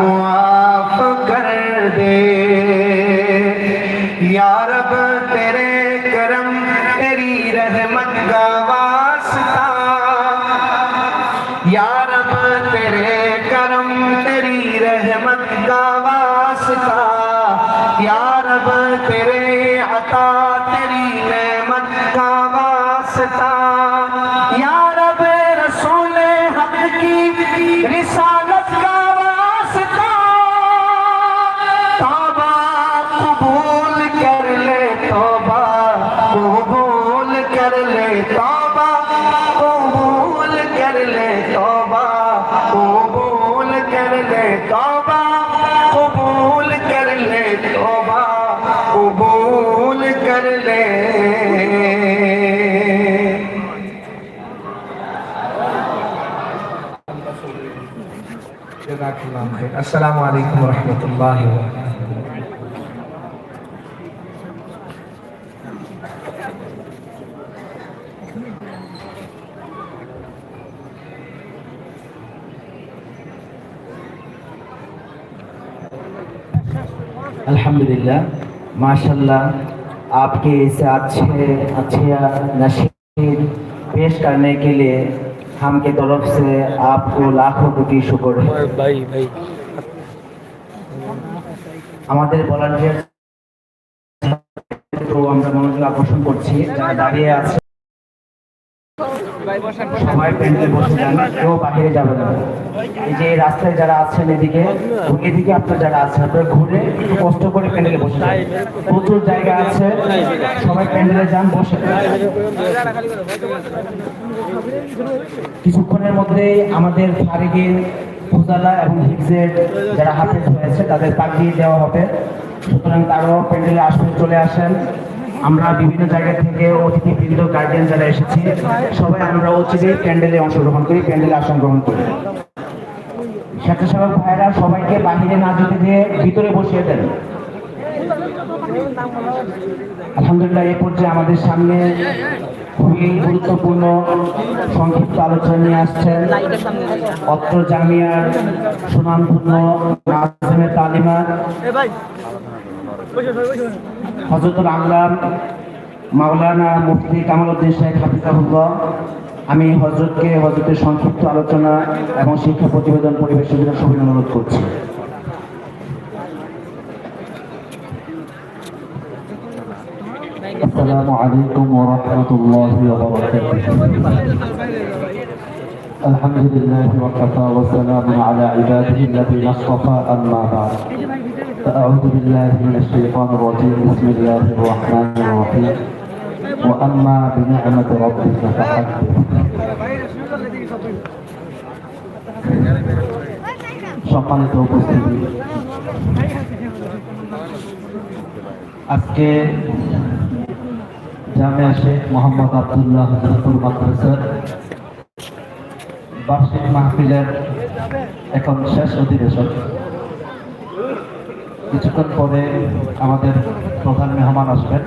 معاف کر دے یا رب تیرے अस्सलाम वालेकुम रहमतुल्लाहि व बरकातुहू अल्हम्दुलिल्लाह माशाल्लाह आपके इस अच्छे अच्छे नशीद पेश करने के लिए हम की तरफ से आपको लाखों कोटि शुक्र है ভাই ভাই আমাদের ভলান্টিয়ার আমরা মনোযোগ আকর্ষণ করছি, যারা দাঁড়িয়ে আছে। রাস্তায় যারা আছেন এদিকে এদিকে আপনার যারা আছেন, আপনারা ঘুরে কষ্ট করে প্রচুর জায়গা আছে, সবাই প্যান্ডেলে যান, বসে কিছুক্ষণের মধ্যেই আমাদের ফারিগিন ফুজালা এবং হিফজের যারা হাফেজ হয়েছে, তাদের পাঠিয়ে দেওয়া হবে। সুতরাং তারাও প্যান্ডেলে আসলে চলে আসেন। আমরা বিভিন্ন জায়গা থেকে অতিথি অতিথিবৃন্দ গার্ডিয়ান যারা এসেছি, সবাই আমরা অচিরেই প্যান্ডেলে অংশগ্রহণ করি, প্যান্ডেলে আসন গ্রহণ করি। স্বেচ্ছাসেবক ভাইরা সবাইকে বাহিরে না যেতে দিয়ে ভিতরে বসিয়ে দেন। আলহামদুলিল্লাহ, এ পর্যায়ে আমাদের সামনে খুবই গুরুত্বপূর্ণ সংক্ষিপ্ত আলোচনা নিয়ে আসছেন অত্র জামিয়ার সুনামপূর্ণ নাজমে তালিমা হজরতুল আল্লাম মাওলানা মুফতি কামালউদ্দিন শেখ হাফিজাহুল্লাহ। আমি হজরতকে হজরতের সংক্ষিপ্ত আলোচনা এবং শিক্ষা প্রতিবেদন পরিবেশের জন্য সবাই অনুরোধ করছি। السلام عليكم ورحمة الله وبركاته الحمد لله وكفى وسلام على عباده الذين اصطفى أما بعد فأعوذ بالله من الشيطان الرجيم بسم الله الرحمن الرحيم وأما بنعمة ربك فحدث সম্মানিত উপস্থিতি আজকে জামিয়া শেখ মোহাম্মদ আবদুল্লাহ হজরতুল মাদ্রাসার বার্ষিক মাহফিলের এখন শেষ অধিবেশন। কিছুক্ষণ পরে আমাদের প্রধান মেহমান আসবেন।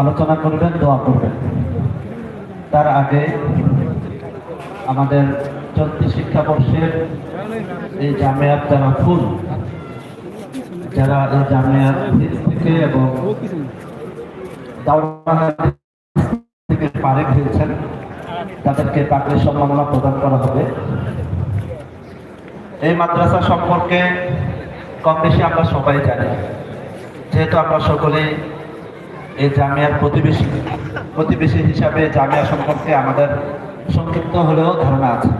আলোচনা করবেন, দোয়া করবেন। তার আগে আমাদের চলতি শিক্ষাবর্ষের এই জামিয়াত যারা ফুল যারা এই জামিয়াত থেকে এবং পারে হয়েছেন তাদেরকে পাকড়ি সম্মাননা প্রদান করা হবে। এই মাদ্রাসা সম্পর্কে কম বেশি আমরা সবাই জানি। যেহেতু আমরা সকলেই এই জামিয়ার প্রতিবেশী প্রতিবেশী হিসাবে জামিয়া সম্পর্কে আমাদের সংক্ষিপ্ত হলেও ধারণা আছে।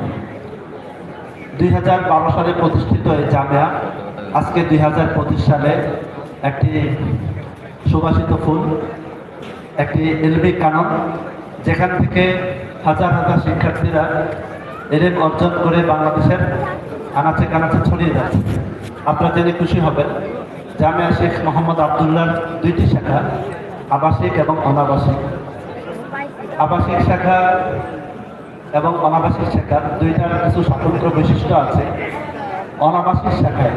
দুই হাজার বারো সালে প্রতিষ্ঠিত এই জামিয়া, আজকে দুই হাজার পঁচিশ সালে একটি সুবাসিত ফুল একটি এলবি কানন, যেখান থেকে হাজার হাজার শিক্ষার্থীরা এলেম অর্জন করে বাংলাদেশের আনাচে কানাচে ছড়িয়ে যাচ্ছে। আপনারা জেনে খুশি হবেন, জামিয়া শেখ মোহাম্মদ আবদুল্লার দুইটি শাখা, আবাসিক এবং অনাবাসিক। আবাসিক শাখা এবং অনাবাসিক শাখার দুইটার কিছু স্বতন্ত্র বৈশিষ্ট্য আছে। অনাবাসিক শাখায়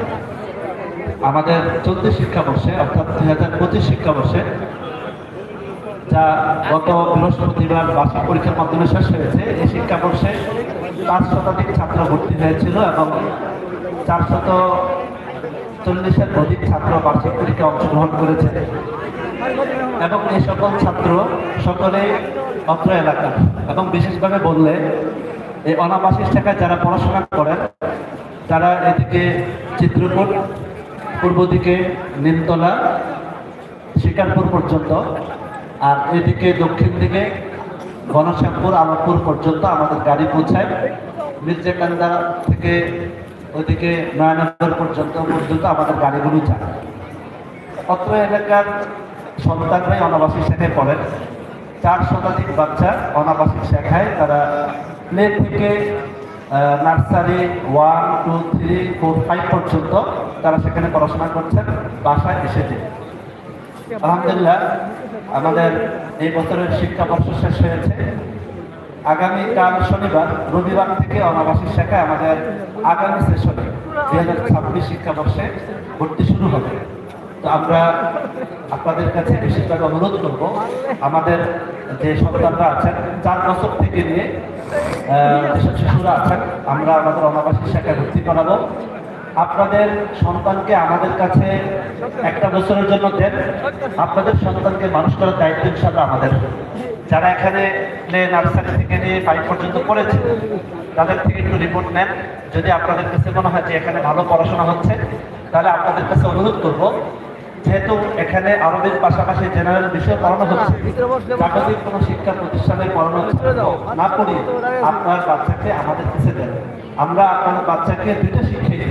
আমাদের চলতি শিক্ষাবর্ষে, অর্থাৎ দুই হাজার পঁচিশ শিক্ষাবর্ষে যা গত বৃহস্পতিবার বার্ষিক পরীক্ষার মাধ্যমে শেষ হয়েছে। এই শিক্ষাবর্ষে পাঁচ শতাধিক ছাত্র ভর্তি হয়েছিল এবং চারশত চল্লিশের অধিক ছাত্র বার্ষিক পরীক্ষায় অংশগ্রহণ করেছে। এবং এই সকল ছাত্র সকলে অত্র এলাকা এবং বিশেষভাবে বললে, এই অনাবাসিক শাখায় যারা পড়াশোনা করেন, তারা এদিকে চিত্রকূট পূর্ব দিকে নিমতলা, শিকারপুর পর্যন্ত আর এদিকে দক্ষিণ দিকে গণশ্যামপুর আলমপুর পর্যন্ত আমাদের গাড়ি পৌঁছায়। মির্জাকান্দা থেকে ওইদিকে নয়নগর পর্যন্ত পর্যন্ত আমাদের গাড়িগুলো যায়। অত্র এলাকার সন্তানরাই অনাবাসিক শাখায় পড়েন। চার শতাধিক বাচ্চা অনাবাসিক শাখায়। তারা প্লে থেকে nursery one, two, three, four, five পর্যন্ত তারা সেখানে পড়াশোনা করছেন, বাসায় এসেছে। আলহামদুলিল্লাহ আমাদের এই বছরের শিক্ষাবর্ষ শেষ হয়েছে। আগামীকাল শনিবার, রবিবার থেকে অনাবাসিক শাখায় আমাদের আগামী সেশনে দুই হাজার ছাব্বিশ শিক্ষাবর্ষে ভর্তি শুরু হবে। তো আমরা আপনাদের কাছে বিশেষভাবে অনুরোধ করব, আমাদের যে সন্তানরা আছেন, চার বছর থেকে নিয়ে শিশুরা আছেন, আমরা আমাদের অনাবাসিক শাখায় ভর্তি করাবো। আপনাদের সন্তানকে আমাদের কাছে একটা বছরের জন্য দেন। আপনাদের সন্তানকে মানুষ করার দায়িত্ব ইনশাল্লাহ আমাদের। যারা এখানে প্লে নার্সারি থেকে নিয়ে ফাইভ পর্যন্ত পড়েছে তাদের থেকে একটু রিপোর্ট নেন। যদি আপনাদের কাছে মনে হয় যে এখানে ভালো পড়াশোনা হচ্ছে, তাহলে আপনাদের কাছে অনুরোধ করব, যেহেতু এখানে আরবির পাশাপাশি জেনারেল বিষয় পড়ানো হচ্ছে জাগতিক কোনো শিক্ষা প্রতিষ্ঠানে পড়ানো হচ্ছে না পড়িয়ে আপনার বাচ্চাকে আমাদের কাছে দেন। আমরা আপনার বাচ্চাকে দুইটা শিখিয়ে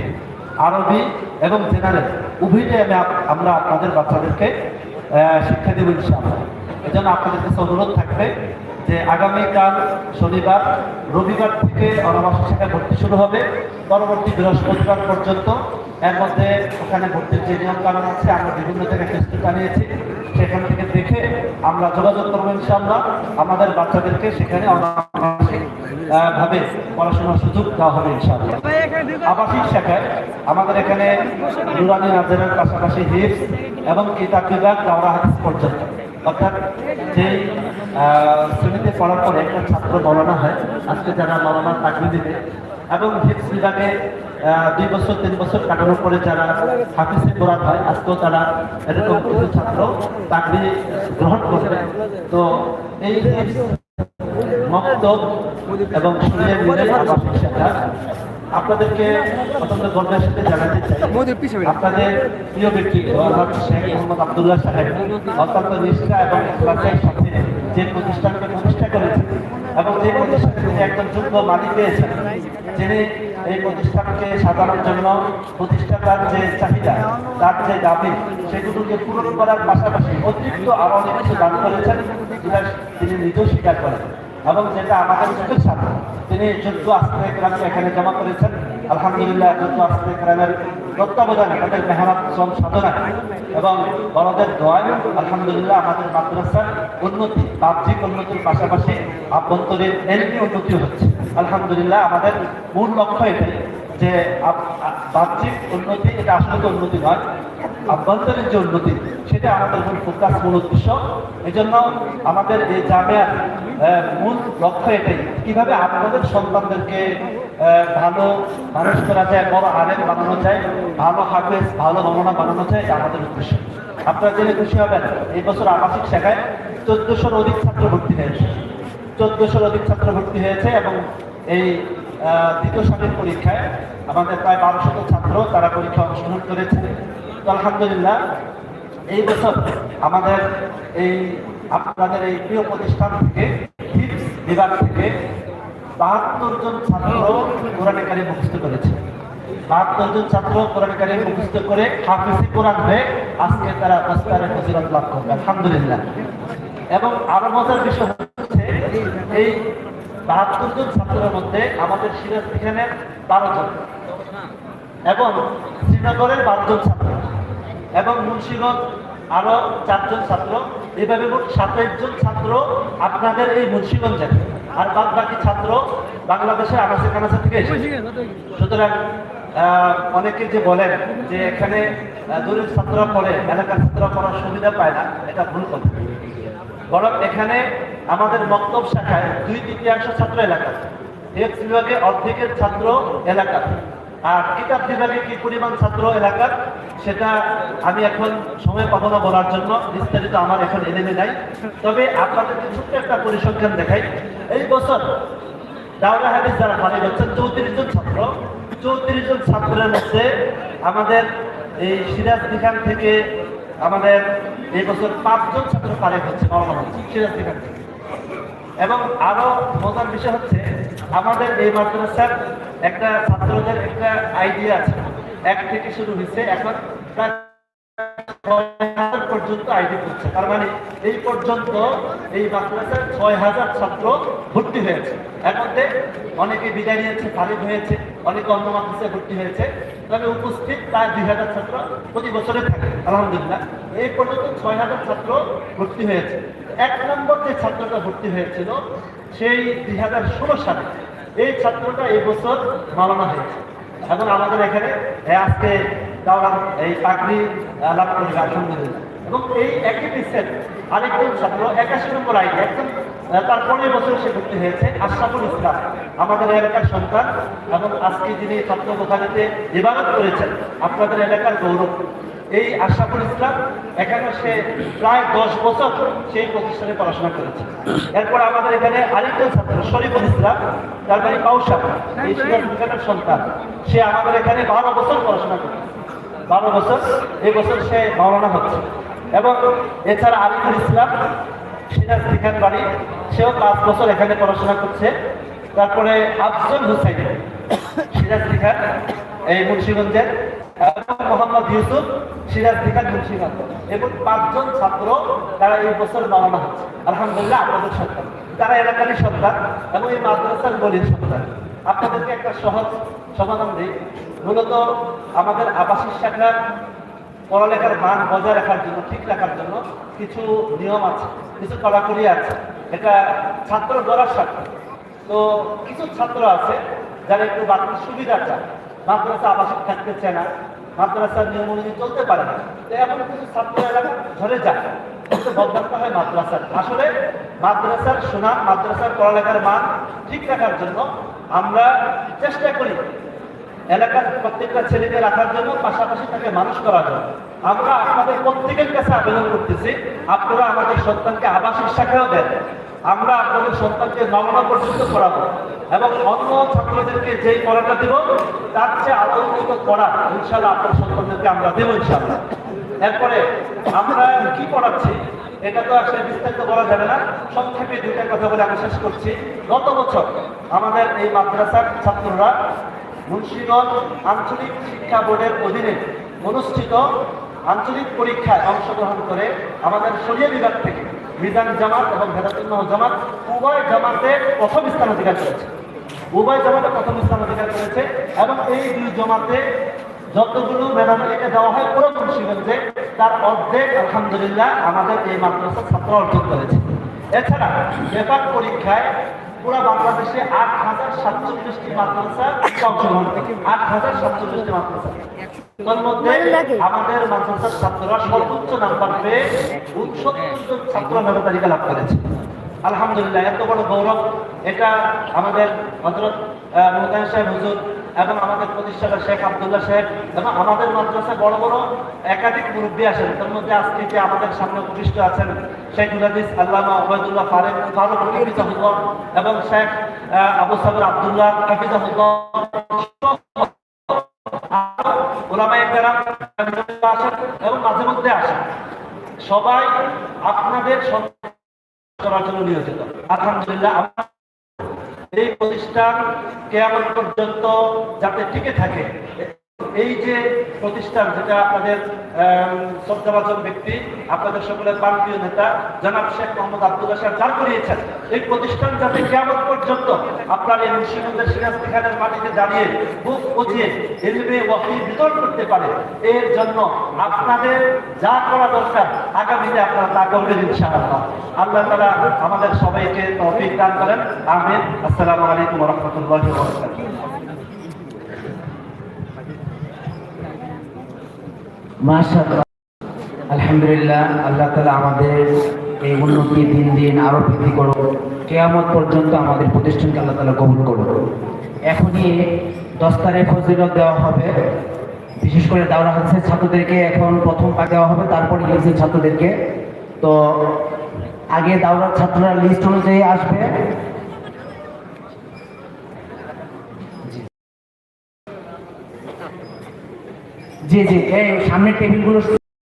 আরবি এবং জেনারেল, উভয়টাই আমি আমরা আপনাদের বাচ্চাদেরকে শিক্ষা দেব ইনশাআল্লাহ। এজন্য জন্য আপনাদের কাছে অনুরোধ থাকবে যে আগামীকাল শনিবার, রবিবার থেকে অনাবাসিক শাখায় ভর্তি শুরু হবে। পরবর্তী বৃহস্পতিবার পর্যন্ত এর মধ্যে ওখানে ভর্তির যে নিয়ম কানুন আছে, আমরা বিভিন্ন জায়গায় টেস্ট বানিয়েছি। সেখান থেকে দেখে আমরা যোগাযোগ করব ইনশাআল্লাহ। আমাদের বাচ্চাদেরকে সেখানে ভাবে পড়াশোনার সুযোগ দেওয়া হবে ইনশাআল্লাহ। আবাসিক শাখায় আমাদের এখানে নুরানি নাজারের পাশাপাশি হিপস এবং কিতাব বিভাগ হাদিস পর্যন্ত। অর্থাৎ যেই শ্রেণীতে পড়ার পরে একটা ছাত্র মৌলানা হয়। আজকে যারা মৌলানা চাকরি দিবে এবং হিপস বিভাগে দুই বছর তিন বছর কাটানোর পরে যারা হাফিসে কোরআন হয় আজকেও তারা এরকম কিছু ছাত্র চাকরি গ্রহণ করবে। তো এই মক্তব এবং আবাসিক শাখা আপনাদেরকে অত্যন্ত গর্বের সাথে জানাতে চাই। আপনাদের প্রিয় ব্যক্তি অর্থাৎ শেখ মোহাম্মদ আবদুল্লাহ সাহেব অত্যন্ত নিষ্ঠা এবং সাথে। যে প্রতিষ্ঠানকে প্রতিষ্ঠা করেছেন এবং যে প্রতিষ্ঠানে একজন যোগ্য মালিক পেয়েছেন যিনি এই প্রতিষ্ঠানকে সাজানোর জন্য প্রতিষ্ঠাতার যে চাহিদা, তার যে দাবি, সেগুলোকে পূরণ করার পাশাপাশি অতিরিক্ত আরও অনেক কিছু দান করেছেন যেটা তিনি নিজেও স্বীকার করেন এবং যেটা আমাদের চোখের সামনে তিনি যুদ্ধ আস্তে গ্রামকে এখানে জমা করেছেন। আলহামদুলিল্লাহ যুদ্ধ আস্তে গ্রামের তত্ত্বাবধানে তাদের মেহনত, শ্রম সাধনা এবং বড়দের দোয়ায় আলহামদুলিল্লাহ আমাদের মাদ্রাসার উন্নতি, বাহ্যিক উন্নতির পাশাপাশি আভ্যন্তরীণ এলপি উন্নতি হচ্ছে। আলহামদুলিল্লাহ আমাদের মূল লক্ষ্য এটাই যে বাহ্যিক উন্নতি এটা আসলে উন্নতি নয়, আভ্যন্তরীণ যে উন্নতি, সেটা আমাদের মূল ফোকাস মূল উদ্দেশ্য। এই জন্য আমাদের এই জামিয়ার মূল লক্ষ্য এটাই, কীভাবে আপনাদের সন্তানদেরকে ভালো মানুষ করা যায়, বড় আলেম বানানো যায়, ভালো হাফেজ, ভালো নমুনা বানানো যায় আমাদের উদ্দেশ্য। আপনারা জেনে খুশি হবেন, এই বছর আবাসিক শাখায় চোদ্দশোর অধিক ছাত্র ভর্তি হয়েছে। চোদ্দশোর অধিক ছাত্র ভর্তি হয়েছে এবং এই দ্বিতীয় সারির পরীক্ষায় আমাদের প্রায় বারোশত ছাত্র তারা পরীক্ষা অংশগ্রহণ করেছে। আলহামদুলিল্লাহ, এই বছর আমাদের এই, আপনাদের এই প্রিয় প্রতিষ্ঠান থেকে বিভাগ থেকে বাহাত্তর জন ছাত্র কোরআনে কারিম মুখস্থ করেছে। বাহাত্তর জন ছাত্র কোরআনে কারিম মুখস্থ করে হাফিজি কোরআন হয়ে আজকে তারা দস্তারে ফজিলত লাভ করবে। আলহামদুলিল্লাহ। এবং আরও মজার বিষয় হচ্ছে এই বাহাত্তর জন ছাত্রের মধ্যে আমাদের সিরাজ এখানের বারো জন। এবং শ্রীনগরের বারোজন ছাত্র। এবং মুন্সিগঞ্জ আরও চারজন ছাত্র। এইভাবে মোট সাতাইশ জন ছাত্র আপনাদের এই মুন্সিগঞ্জের। আর বাদ বাকি ছাত্র বাংলাদেশের আনাচে কানাচে থেকে এসেছে। সুতরাং অনেকে যে বলেন যে এখানে দূরের ছাত্ররা পড়ে এলাকার ছাত্ররা পড়ার সুবিধা পায় না এটা ভুল কথা। বরং এখানে আমাদের বক্তব্য শাখায় দুই তৃতীয়াংশ ছাত্র এলাকা এক্স বিভাগে অর্ধেকের ছাত্র এলাকা আর কিতাব বিভাগে কি পরিমাণ ছাত্র এলাকার, সেটা আমি এখন সময় পাবো না বলার জন্য, বিস্তারিত আমার এখন এলেমে নাই। তবে আপনাদেরকে ছোট্ট একটা পরিসংখ্যান দেখাই। এই বছর দাওরা হাদিস যারা মানে হচ্ছেন চৌত্রিশ জন ছাত্র। চৌত্রিশ জন ছাত্র বছরের মধ্যে আমাদের এই সিরাজ বিখান থেকে আমাদের এই বছর পাঁচজন ছাত্র পারে হচ্ছে হচ্ছে সিরাজ বিখান থেকে। এবং আরও মজার বিষয় হচ্ছে আমাদের এই মাদ্রাসার একটা ছাত্রদের একটা আইডিয়া আছে। এক থেকে শুরু হয়েছে, এখন প্রায় পর্যন্ত আইডি করছে তার মানে এই পর্যন্ত এই মাদ্রাসার ছয় হাজার ছাত্র ভর্তি হয়েছে। এর মধ্যে অনেকে বিদায় নিয়েছে ফারিক হয়েছে, অনেকে অন্য মাদ্রাসায় ভর্তি হয়েছে। তবে উপস্থিত প্রায় দুই হাজার ছাত্র প্রতি বছরে থাকে, আলহামদুলিল্লাহ। এই পর্যন্ত ছয় হাজার ছাত্র ভর্তি হয়েছে। এক নম্বর যে ছাত্রটা ভর্তি হয়েছিল, সেই দুই হাজার ষোলো সালে এই ছাত্রটা এই বছর মালানা হয়েছে। এখন আমাদের এখানে আজকে এই চাকরি লাভ করবে আলহামদুলিল্লাহ এবং এই একই পিসের আরেকজন ছাত্র, একাশি নম্বর আইডি একদম তার পনেরো বছর সে ভর্তি হয়েছে, আশরাফুল ইসলাম, আমাদের এলাকার সন্তান। এবং আজকে যিনি ছাত্র প্রধানীতে ইবাদত করেছেন, আপনাদের এলাকার গৌরব। এই আশরাফুল ইসলাম এখানে সে প্রায় দশ বছর সেই প্রতিষ্ঠানে পড়াশোনা করেছে। এরপর আমাদের এখানে আরেকজন ছাত্র শরীফুল ইসলাম, তার বাড়ি কাউসা এই সন্তান। সে আমাদের এখানে বারো বছর পড়াশোনা করেছে। বারো বছর, এই বছর সে মাওলানা হচ্ছে। এবং এছাড়া আরিফুল ইসলাম, সিরাজ বিজ্ঞান বাড়ি, সেও পাঁচ বছর এখানে পড়াশোনা করছে। তারপরে আফজল হুসাইন, সিরাজ বিজ্ঞান এই মুন্সিগঞ্জের মোহাম্মদ ইউসুফ সিরাজ বিজ্ঞান মুন্সিগঞ্জ এবং পাঁচজন ছাত্র তারা এই বছর মাওলানা হচ্ছে। আলহামদুলিল্লাহ, আপনাদের সন্তান। তারা এলাকারই সন্তান এবং এই মাদ্রাসার গলির সন্তান। আপনাদেরকে একটা সহজ সমাধান দিই। মূলত আমাদের আবাসিক শাখার পড়ালেখার মান বজায় রাখার জন্য, ঠিক রাখার জন্য কিছু নিয়ম আছে, কিছু কড়াকড়ি আছে। এটা ছাত্র গড়ার স্বার্থে তো কিছু ছাত্র আছে যারা একটু বাড়তি সুবিধা চায়। মাদ্রাসা আবাসিক থাকতে চায় না। মাদ্রাসার নিয়ম অনুযায়ী চলতে পারে না। তো এমন কিছু যায়। বদনামটা হয় মাদ্রাসার। আসলে মাদ্রাসার সুনাম, মাদ্রাসার পড়ালেখার মান ঠিক রাখার জন্য আমরা চেষ্টা করি এলাকার প্রত্যেকটা ছেলেকে রাখার জন্য, পাশাপাশি তাকে মানুষ করার জন্য। আমরা আপনাদের প্রত্যেকের কাছে আবেদন করতেছি, আপনারা আমাদের সন্তানকে আবাসিক শাখাও দেন। আমরা আপনাদের সন্তানকে নবনা পর্যন্ত করাবো এবং অন্য ছাত্রদেরকে যেই পড়াটা দেব, তার চেয়ে আলোকিত করা ইনশাল্লাহ আপনার সন্তানদেরকে আমরা দেবো ইনশাল্লাহ এরপরে আমরা কি পড়াচ্ছি, এটা তো আসলে বিস্তারিত বলা যাবে না। সংক্ষেপে দুইটা কথা বলে আমি শেষ করছি। গত বছর আমাদের এই মাদ্রাসার ছাত্ররা মুন্সিগঞ্জ আঞ্চলিক শিক্ষা বোর্ডের অধীনে অনুষ্ঠিত আঞ্চলিক পরীক্ষায় অংশগ্রহণ করে আমাদের শরীয় বিভাগ থেকে মিজান জামাত এবং ভেদাতুল্লাহ জামাত উভয় জামাতে প্রথম স্থান অধিকার করেছে। উভয় জামাতে প্রথম স্থান অধিকার করেছে এবং এই দুই জমাতে যতগুলো মেধাতালিকা দেওয়া হয়, পুরো মুন্সিগঞ্জে তার অর্ধেক আলহামদুলিল্লাহ আমাদের এই মাদ্রাসার ছাত্র অর্জন করেছে। এছাড়া ব্যাপক পরীক্ষায় পুরো বাংলাদেশে আট হাজার সাতচল্লিশটি মাদ্রাসা অংশগ্রহণ আট হাজার সাতচল্লিশটি মাদ্রাসা। মধ্যে আমাদের মাদ্রাসার ছাত্ররা সর্বোচ্চ নাম্বার পেয়ে উনসত্তর জন ছাত্র মেধা তালিকা লাভ করেছে। আলহামদুলিল্লাহ এত বড় গৌরব। এটা আমাদের হজরত মোতায়ন সাহেব হুজুর এবং আমাদের প্রতিষ্ঠাতা শেখ আবদুল্লাহ সাহেব এবং আমাদের মাদ্রাসায় বড় বড় একাধিক মুরব্বী আসেন তার মধ্যে আজকে যে আমাদের সামনে উপবিষ্ট আছেন শেখ মুলাদিস আল্লামা ওবায়দুল্লাহ ফারেক, ফারুক হাফিজাহুল্লাহ এবং শেখ আবু সাবর আবদুল্লাহ হাফিজাহুল্লাহ। ওলামায়ে এবং মাঝে মধ্যে আসেন। সবাই আপনাদের সন্তান করার জন্য নিয়োজিত। আলহামদুলিল্লাহ এই প্রতিষ্ঠান কেমন পর্যন্ত যাতে টিকে থাকে। এই যে প্রতিষ্ঠান যেটা আপনাদের শ্রদ্ধাভাজন ব্যক্তি, আপনাদের সকলের প্রান্তীয় নেতা, জনাব শেখ মোহাম্মদ আব্দুল্লাহ সাহেব চার করিয়েছেন, এই প্রতিষ্ঠান যাতে কেমন পর্যন্ত আপনার এই মুন্সিগঞ্জের সিরাজ খানের মাটিতে দাঁড়িয়ে বুক পচিয়ে এলমে ওয়াকি বিতরণ করতে পারে, এর জন্য আপনাদের যা করা দরকার আগামীতে আপনারা তা করবেন ইনশাআল্লাহ। আল্লাহ তাআলা আমাদের সবাইকে তৌফিক দান করেন, আমিন। আসসালামু আলাইকুম রাহমাতুল্লাহি ওয়া আলহামদুলিল্লাহ, আল্লাহ তালা আমাদের এই উন্নতি দিন দিন আরও বৃদ্ধি করো কেয়ামত পর্যন্ত আমাদের প্রতিষ্ঠানকে আল্লাহ তালা কবুল করো এখনই দস্তারে ফজিলত দেওয়া হবে। বিশেষ করে দেওয়া হচ্ছে ছাত্রদেরকে এখন প্রথম পাক দেওয়া হবে, তারপরে হিলসের ছাত্রদেরকে। তো আগে দাওরার ছাত্ররা লিস্ট অনুযায়ী আসবে। জি এই সামনের টেবিলগুলো